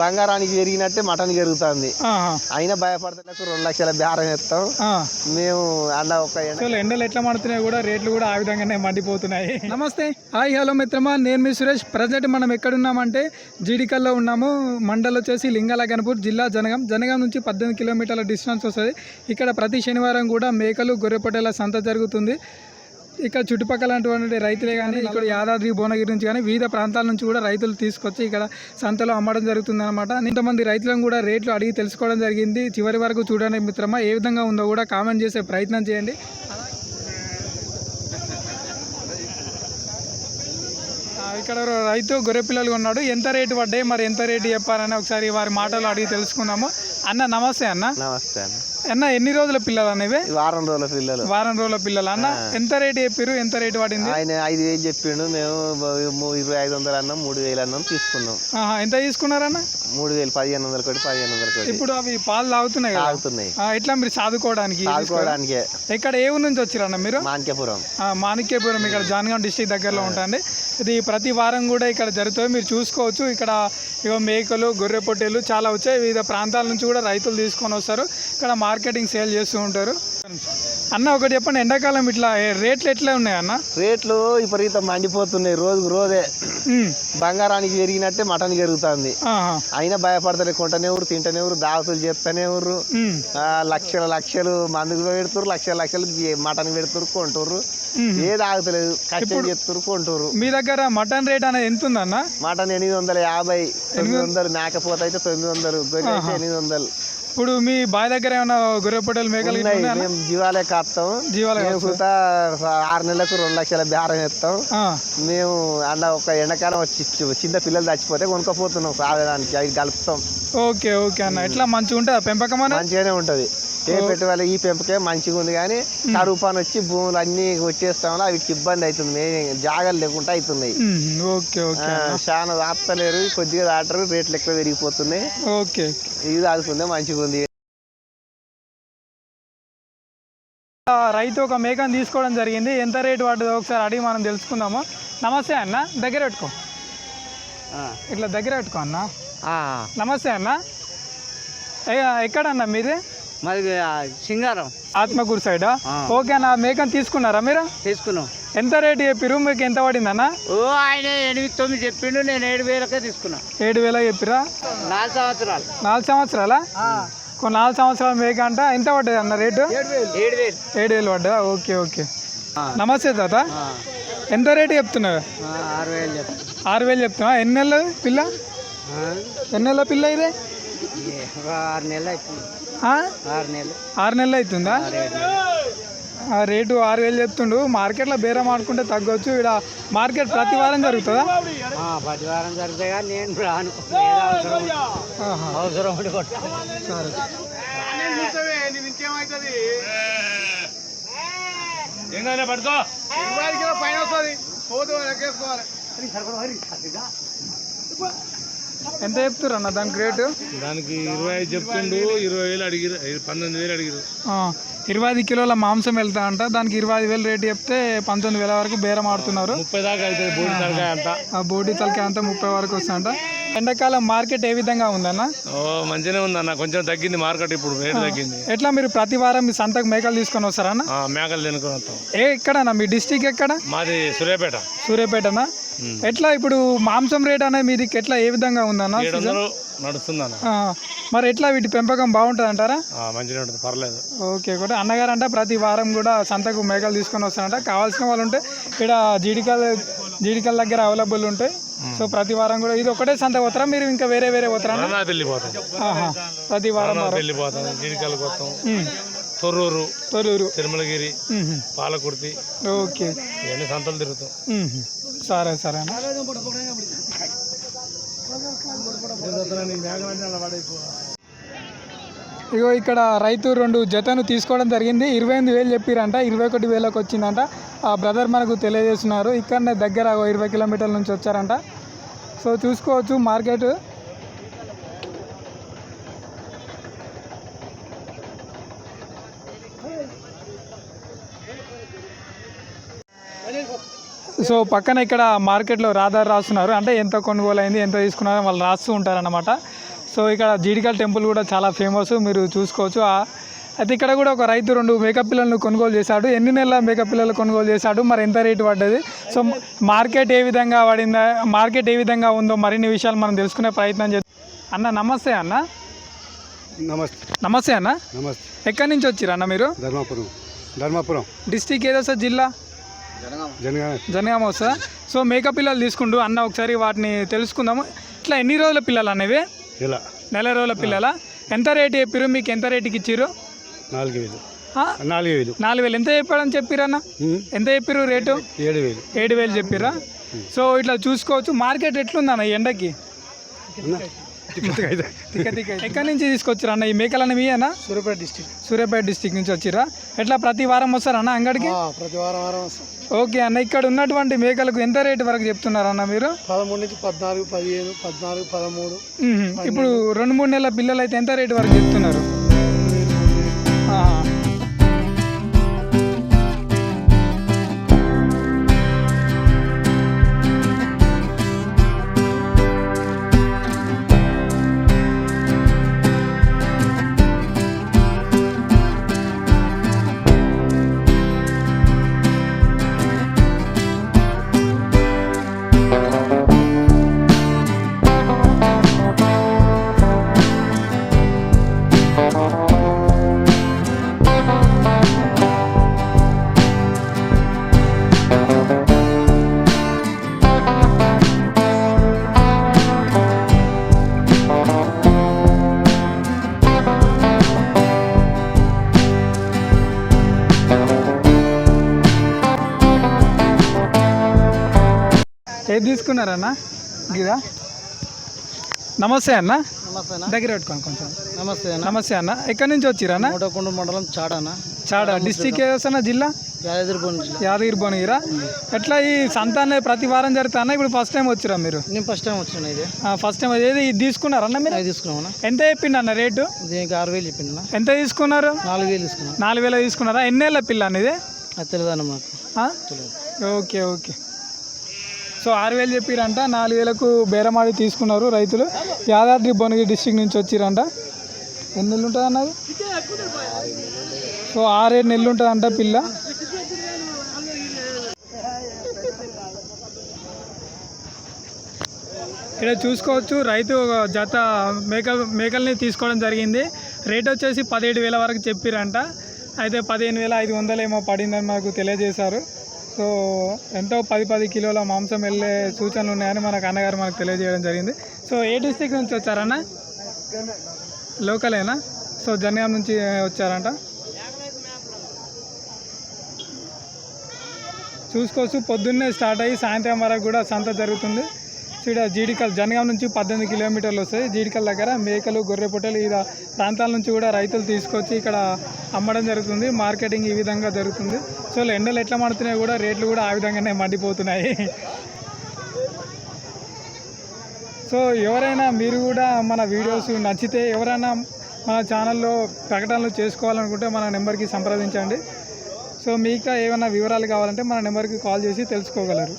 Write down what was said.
బంగారానికి పెరిగినట్టే మటన్ పెరుగుతుంది ఆహా. అయినా భయపడతలకు రెండు లక్షల బేరం ఎత్తాం ఆ. మేము అలా ఒక ఎండలు ఎట్లా మండుతున్నాయి కూడా రేట్లు కూడా ఆ విధంగానే మండిపోతున్నాయి. నమస్తే. హాయ్ హలో మిత్రమా. నేను మీ సురేష్. ప్రజెంట్ మనం ఎక్కడున్నామంటే జీడికల్లో ఉన్నాము. మండల్ వచ్చేసి లింగాల గణపూర్ జిల్లా జనగం. జనగం నుంచి పద్దెనిమిది కిలోమీటర్ల డిస్టెన్స్ వస్తుంది. ఇక్కడ ప్రతి శనివారం కూడా మేకలు గొర్రెపొట్టేల సంత జరుగుతుంది. ఇక్కడ చుట్టుపక్కల అటువంటి రైతులే కానీ ఇక్కడ యాదాద్రి భువనగిరి నుంచి కానీ వివిధ ప్రాంతాల నుంచి కూడా రైతులు తీసుకొచ్చి ఇక్కడ సంతలో అమ్మడం జరుగుతుంది అనమాట ఇంతమంది రైతులను కూడా రేట్లు అడిగి తెలుసుకోవడం జరిగింది. చివరి వరకు చూడండి మిత్రమా ఏ విధంగా ఉందో కూడా కామెంట్ చేసే ప్రయత్నం చేయండి. ఇక్కడ రైతు గొర్రె పిల్లలు ఉన్నాడు. ఎంత రేటు పడ్డాయి? మరి ఎంత రేటు చెప్పారని ఒకసారి వారి మాటలు అడిగి తెలుసుకుందాము. అన్న నమస్తే అన్న. నమస్తే అన్న. అన్న ఎన్ని రోజుల పిల్లలు అనేవి ఈ వారం రోజుల పిల్లలు. వారం రోజుల పిల్లలు అన్న. ఎంత రేటు చెప్పారు ఎంత రేటు పడింది? ఆయన ఐదు వేలు చెప్పిండు మేము ము- ఇరవై ఐదు వందలు అన్నాం మూడు వేలు అన్నాం తీసుకున్నాం. ఆహా, ఎంత తీసుకున్నారన్న మూడు వేలు పదిహేను వందల కోటి పదిహేను వందల కోటి. ఇప్పుడు అవి పాలు తాగుతున్నాయి కదా. తాగుతున్నాయి. ఆ, ఎట్లా మీరు చదువుకోవడానికి తాగుకోవడానికే ఇక్కడ ఏ ఊరు నుంచి వచ్చారన్న మీరు? మాణిక్యపురం. ఆ, మాణిక్యపురం ఇక్కడ జాన్గాం డిస్టిక్ దగ్గరలో ఉంటుంది ఇది ప్రతి వారం కూడా ఇక్కడ జరుగుతుంది. మీరు చూసుకోవచ్చు. ఇక్కడ ఇగో మేకలు గొర్రె పొట్టేలు చాలా వచ్చాయి. వివిధ ప్రాంతాల నుంచి కూడా రైతులు తీసుకొని వస్తారు. ఇక్కడ మార్కెటింగ్ సేల్ చేస్తూ ఉంటారు. అన్న ఒకటి చెప్పండి ఎండాకాలం ఇట్లా రేట్లు ఎట్లా ఉన్నాయి అన్న? రేట్లు విపరీతం మండిపోతున్నాయి రోజుకు రోజే. బంగారానికి పెరిగినట్టే మటన్ పెరుగుతుంది. ఆహా, అయినా భయపడతలే కొంటనే ఊరు తింటనే ఊరు దావతులు చేస్తూనే ఊరు లక్షల లక్షలు మందుకు పెడుతురు లక్షల లక్షలు మటన్ పెడుతురు కొంటుర్రు. ఉమ్. ఏది ఆగుతలేదు కష్టం చేస్తురు కొంటుర్రు. మీ దగ్గర మటన్ రేట్ అనేది ఎంత ఉందన్న మటన్ ఎనిమిది వందల యాభై తొమ్మిది వందలు మేకపోతే అయితే తొమ్మిది వందలు గొర్రె ఎనిమిది వందలు. ఇప్పుడు మీ బాయ్ దగ్గర ఏమైనా గొర్రె పొట్టేలు మేకలు అన్న? మేము జీవాలే కాస్తాం. జీవాల ఆరు నెలలకు రెండు లక్షల బేరం ఆ, మేము అలా ఒక ఎండాకాలం వచ్చి చిన్న పిల్లలు చచ్చిపోతే కొనుక్కపోతున్నాం సాగడానికి అవి కలుపుతాం. ఓకే ఓకే అన్న. ఎట్లా? మంచిగా ఉంటుందా పెంపకం మంచిగానే ఉంటది. ఏ పెట్టుబడి ఈ పెంపకే మంచిగా ఉంది కానీ కరువు పని వచ్చి భూములు అన్ని కొట్టేస్తాం వీటికి ఇబ్బంది అవుతుంది. జాగాలు లేకుండా అవుతున్నాయి. చాలా దాస్తలేరు కొద్దిగా దాటరు రేట్లు ఎక్కువ పెరిగిపోతున్నాయి. ఓకే ఇది దాదుకుందే మంచిగా ఉంది. ఆ, రైతు ఒక మేకను తీసుకోవడం జరిగింది. ఎంత రేటు పడ్డదో ఒకసారి అడిగి మనం తెలుసుకుందాము. నమస్తే అన్న దగ్గర పెట్టుకో. ఇట్లా దగ్గర పెట్టుకో అన్న. నమస్తే అన్న. ఎక్కడన్నా మీది? మరి సింగారం. ఆత్మకూరు సైడ్? ఓకే అన్న మేకను తీసుకున్నారా మీరు? తీసుకున్నాం. ఎంత రేటు చెప్పిరు మీకు ఎంత పడింది అన్న? ఓ ఆయన ఎనిమిది తొమ్మిది చెప్పిండు నేను ఏడు వేలకే తీసుకున్నా. ఏడు వేల చెప్పిరా నాలుగు సంవత్సరాలు. నాలుగు సంవత్సరాలా? కొన్ని నాలుగు సంవత్సరాల మేక అంట ఎంత పడ్డది అన్న రేటు? ఏడు వేలు. ఏడు వేలు. పడ్డా? Okay okay. నమస్తే తాత. ఎంత రేటు చెప్తున్నావు ఆరు వేలు చెప్తున్నా. ఎన్ని నెలలు పిల్ల? ఎన్ని నెలల పిల్ల ఇది? ఆరు నెలలు అవుతుంది ఆ? ఆరు నెలలు. ఆరు నెలలు అవుతుందా? రేటు ఆరు వేలు చెప్తుండు. మార్కెట్లో బేరం ఆడుకుంటే తగ్గొచ్చు. ఇక్కడ మార్కెట్ ప్రతి వారం జరుగుతుందా? ఆ, పది వారం జరుగుతాయి కానీ నేను రాను. అవసరం సరే. ఎంత చెప్తున్నారు అన్న దానికి రేటు? దానికి ఇరవై ఐదు చెప్తుండు ఇరవై వేలు అడిగిరు పంతొమ్మిది వేలు అడిగిరు ఇరవై ఐదు కిలోల మాంసం వెళ్తా అంట దానికి ఇరవై ఐదు వేలు రేటు చెప్తే పంతొమ్మిది వేల వరకు బేరం ఆడుతున్నారు. ముప్పై దాకా అవుతుంది బోడి తలకాయ అంతా. ఆ బోటి తలకాయ అంతా ముప్పై వరకు వస్తుందంట ఎండాకాలం మార్కెట్ ఏ విధంగా ఉందన్న? ఓ మంచిగానే ఉంది అన్న కొంచెం తగ్గింది మార్కెట్ ఇప్పుడు రేటు తగ్గింది. ఎట్లా మీరు ప్రతి వారం మీ సంతకు మేకలు తీసుకొని వస్తారన్న? ఆ, మేకలు తినుకొని వస్తాం. ఏ ఎక్కడన్నా? మీ డిస్టిక్ ఎక్కడ? మాది సూర్యాపేట. సూర్యాపేటనా? ఎట్లా ఇప్పుడు మాంసం రేట్ అనేది మీది ఎట్లా ఏ విధంగా ఉందన్న ఏడు వందలు నడుస్తుంది అన్న ఆ, మరి ఎట్లా వీటి పెంపకం బాగుంటుంది అంటారా ఆ, మంచిగా ఉంటుంది. పర్లేదు. ఓకే కూడా అన్నగారు అంట ప్రతి వారం కూడా సంతకు మేకలు తీసుకొని వస్తారంట. కావాల్సిన వాళ్ళు ఉంటే ఇక్కడ జీడికల్ జీడికల్ దగ్గర అవైలబుల్ ఉంటాయి సో ప్రతి వారం కూడా ఇది ఒకటే సంత పోతారా? మీరు ఇంకా వేరే వేరే పోతారా? పోతాం ఆహా. ప్రతి వారం నా పెళ్ళి పోతాం జీడికాయలు పోతాం. ఉమ్. తొర్రూరు తొలూరు తిరుమలగిరి ఉహు. పాలకుర్తి. ఓకే. ఇవన్నీ సంతలు తిరుగుతాం. ఉహు. సరే సరే అన్న. ఇగో ఇక్కడ రైతు రెండు జతను తీసుకోవడం జరిగింది. ఇరవై ఎనిమిది వేలు చెప్పిరంట. ఇరవై ఒకటి వేలకు వచ్చిందంట. బ్రదర్ మనకు తెలియజేస్తున్నారు. ఇక్కడనే దగ్గర ఇరవై కిలోమీటర్ల నుంచి వచ్చారంట. సో చూసుకోవచ్చు మార్కెట్. సో పక్కన ఇక్కడ మార్కెట్లో రాదారు రాస్తున్నారు. అంటే ఎంత కొనుగోలు అయింది ఎంత తీసుకున్నారో వాళ్ళు రాస్తూ ఉంటారన్నమాట. సో ఇక్కడ జీడికల్ టెంపుల్ కూడా చాలా ఫేమస్. మీరు చూసుకోవచ్చు. ఆ- అయితే ఇక్కడ కూడా ఒక రైతు రెండు మేకప్ పిల్లలను కొనుగోలు చేశాడు. ఎన్ని నెలల మేకప్ పిల్లలు కొనుగోలు చేశాడు? మరి ఎంత రేటు పడ్డది? సో మార్కెట్ ఏ విధంగా పడిందా? మార్కెట్ ఏ విధంగా ఉందో మరిన్ని విషయాలు మనం తెలుసుకునే ప్రయత్నం చేద్దాం. అన్న నమస్తే అన్న. నమస్తే. నమస్తే అన్న. నమస్తే. ఎక్కడి నుంచి వచ్చిర్రు అన్న మీరు? ధర్మాపురం. ధర్మాపురం. డిస్టిక్ ఏదో సార్ జిల్లా? జనగామ వస్తుందా సో మేకప్ పిల్లలు తీసుకుంటూ అన్న ఒకసారి వాటిని తెలుసుకుందాము. ఇట్లా ఎన్ని రోజుల పిల్లలు అనేవి ఇలా నెల రోజుల పిల్లల? ఎంత రేటు చెప్పిర్రు? మీకు ఎంత రేటుకి ఇచ్చిర్రు? నాలుగు వేలు ఆ? నాలుగు వేలు నాలుగు వేలు. ఎంత చెప్పాడని చెప్పిరన్న? ఎంత చెప్పిర్రు రేటు? ఏడు వేలు ఏడు వేలు చెప్పిర్రా సో ఇట్లా చూసుకోవచ్చు. మార్కెట్ ఎట్లుందన్న ఈ ఎండకి? అన్నా? ఎక్కడి నుంచి తీసుకొచ్చిరా అన్న? ఈ మేకలన్న మీ అన్న సూర్యాపేట డిస్టిక్ సూర్యాపేట డిస్టిక్ నుంచి వచ్చిరా ఎట్లా ప్రతి వారం వస్తారన్న అంగడికి? ప్రతి వారం వారం ఓకే అన్న ఇక్కడ ఉన్నటువంటి మేకలకు ఎంత రేటు వరకు చెప్తున్నారన్న మీరు? పదమూడు నుంచి పద్నాలుగు పదిహేను పద్నాలుగు పదమూడు. ఇప్పుడు రెండు మూడు నెలల పిల్లలు అయితే ఎంత రేటు వరకు చెప్తున్నారు? ఏది తీసుకున్నారన్న? గిదా? నమస్తే అన్న. నమస్తే అన్న. దగ్గర పెట్టుకోండి కొంచెం. నమస్తే అన్న. నమస్తే అన్న. ఎక్కడి నుంచి వచ్చిరన్న మూటకొండ మండలం చాడన చాడ. డిస్టిక్ ఏదన్నా జిల్లా? యాదగిరి భువనగిరా? ఎట్లా ఈ సంతాన్ని ప్రతి వారం జరుగుతా ఇప్పుడు ఫస్ట్ టైం వచ్చిరా మీరు? నేను ఫస్ట్ టైం వచ్చిన ఇది. ఫస్ట్ టైం ఏది ఇది తీసుకున్నారన్న మీరు? తీసుకున్నామన్నా. ఎంత చెప్పిండు అన్న రేటు? దీనికి ఆరు వేలు చెప్పిండు ఎంత తీసుకున్నారు? నాలుగు వేలు తీసుకున్నాం. నాలుగు వేలు తీసుకున్నారా? ఎన్నేళ్ళ పిల్ల అనేది అది తెలియదన్న మాకు? Okay okay. సో ఆరు వేలు చెప్పిరంట నాలుగు వేలకు బేరమాడి తీసుకున్నారు రైతులు. యాదాద్రి భువనగిరి డిస్టిక్ నుంచి వచ్చిరంట. ఎన్ని నెలలు ఉంటుంది అన్నది? సో ఆరేడు నెలలు ఉంటుందంట పిల్ల. ఇక్కడ చూసుకోవచ్చు రైతు ఒక జత మేక మేకల్ని తీసుకోవడం జరిగింది. రేట్ వచ్చేసి పదిహేడు వేల వరకు చెప్పిరంట. అయితే పదిహేను వేల ఐదు వందలు ఏమో పడిందని మాకు తెలియజేశారు. సో ఎంతో పది పది కిలోల మాంసం వెళ్ళే సూచనలు ఉన్నాయని మనకు అన్నగారు మనకు తెలియజేయడం జరిగింది. సో ఏ డిస్టిక్ నుంచి వచ్చారన్న? లోకలేనా? సో జనగాం నుంచి వచ్చారంట? చూసుకోవచ్చు పొద్దున్నే స్టార్ట్ అయ్యి సాయంత్రం వరకు కూడా సంత జరుగుతుంది. సీడ జీడికల్ జనగాం నుంచి పద్దెనిమిది కిలోమీటర్లు వస్తాయి. జీడికల్ దగ్గర మేకలు గొర్రె పొట్టెలు ఈ ప్రాంతాల నుంచి కూడా రైతులు తీసుకొచ్చి ఇక్కడ అమ్మడం జరుగుతుంది. మార్కెటింగ్ ఈ విధంగా జరుగుతుంది. సో ఎండలు ఎట్లా మడుతున్నాయి కూడా రేట్లు కూడా ఆ విధంగానే మండిపోతున్నాయి. సో ఎవరైనా మీరు కూడా మన వీడియోస్ నచ్చితే ఎవరైనా మన ఛానల్లో ప్రకటనలు చేసుకోవాలనుకుంటే మన నెంబర్కి సంప్రదించండి. సో మీకు ఏమైనా వివరాలు కావాలంటే మన నెంబర్కి కాల్ చేసి తెలుసుకోగలరు.